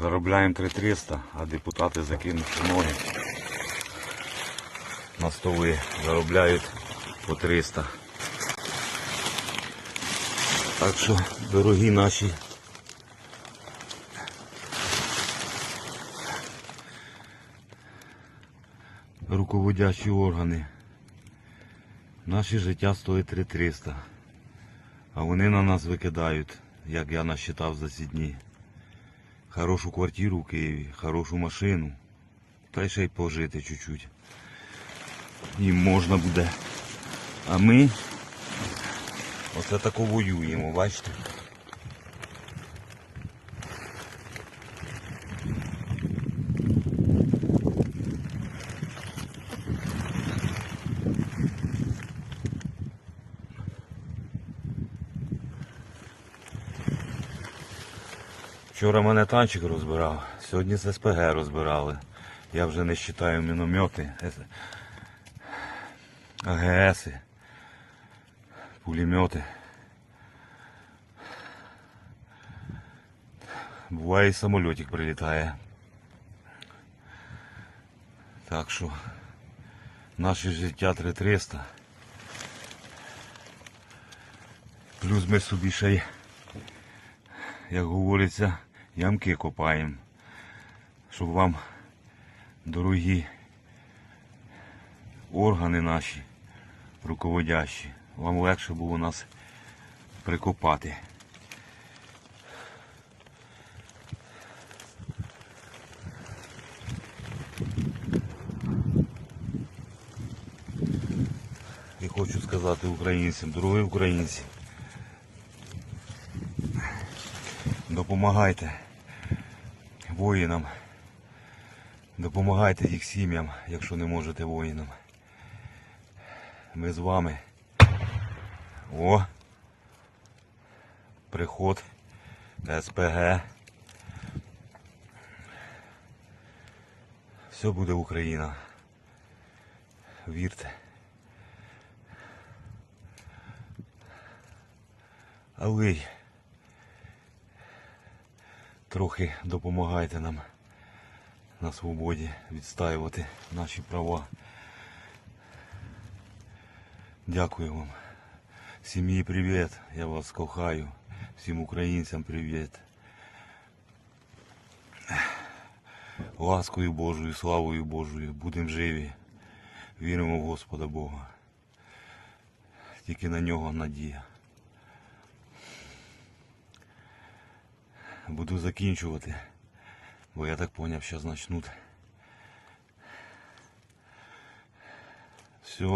Заробляємо 3300, а депутати закинуть ноги на столи. Заробляють по 300. Так що, дорогі наші руководящі органи. Наше життя стоїть 3300. А вони на нас викидають, як я насчитав за ці дні. Хорошу квартиру в Києві, хорошу машину. Та ще й пожити чуть-чуть. І можна буде. А ми оце тако воюємо, бачите? Вчора мене танчик розбирав, сьогодні з СПГ розбирали. Я вже не вважаю міномети, С- АГСи, пулемети. Буває і самольотик прилітає. Так що наше життя 3300. Плюс ми собі ще як говориться, ямки копаємо. Щоб вам, дорогі органи наші, руководящі, вам легше було нас прикопати. І хочу сказати українцям, дорогі українці, Допомагайте воїнам. Допомагайте їх сім'ям, якщо не можете воїнам. Ми з вами. О! Приход СПГ. Все буде Україна. Вірте. А ви трохи допомагайте нам на свободі відстаювати наші права. Дякую вам. Сім'ї привіт, я вас кохаю. Всім українцям привіт. Ласкою Божою, славою Божою, будемо живі. Віримо в Господа Бога. Тільки на нього надія. Буду закінчувати, бо я так поняв, що начнуть. Все.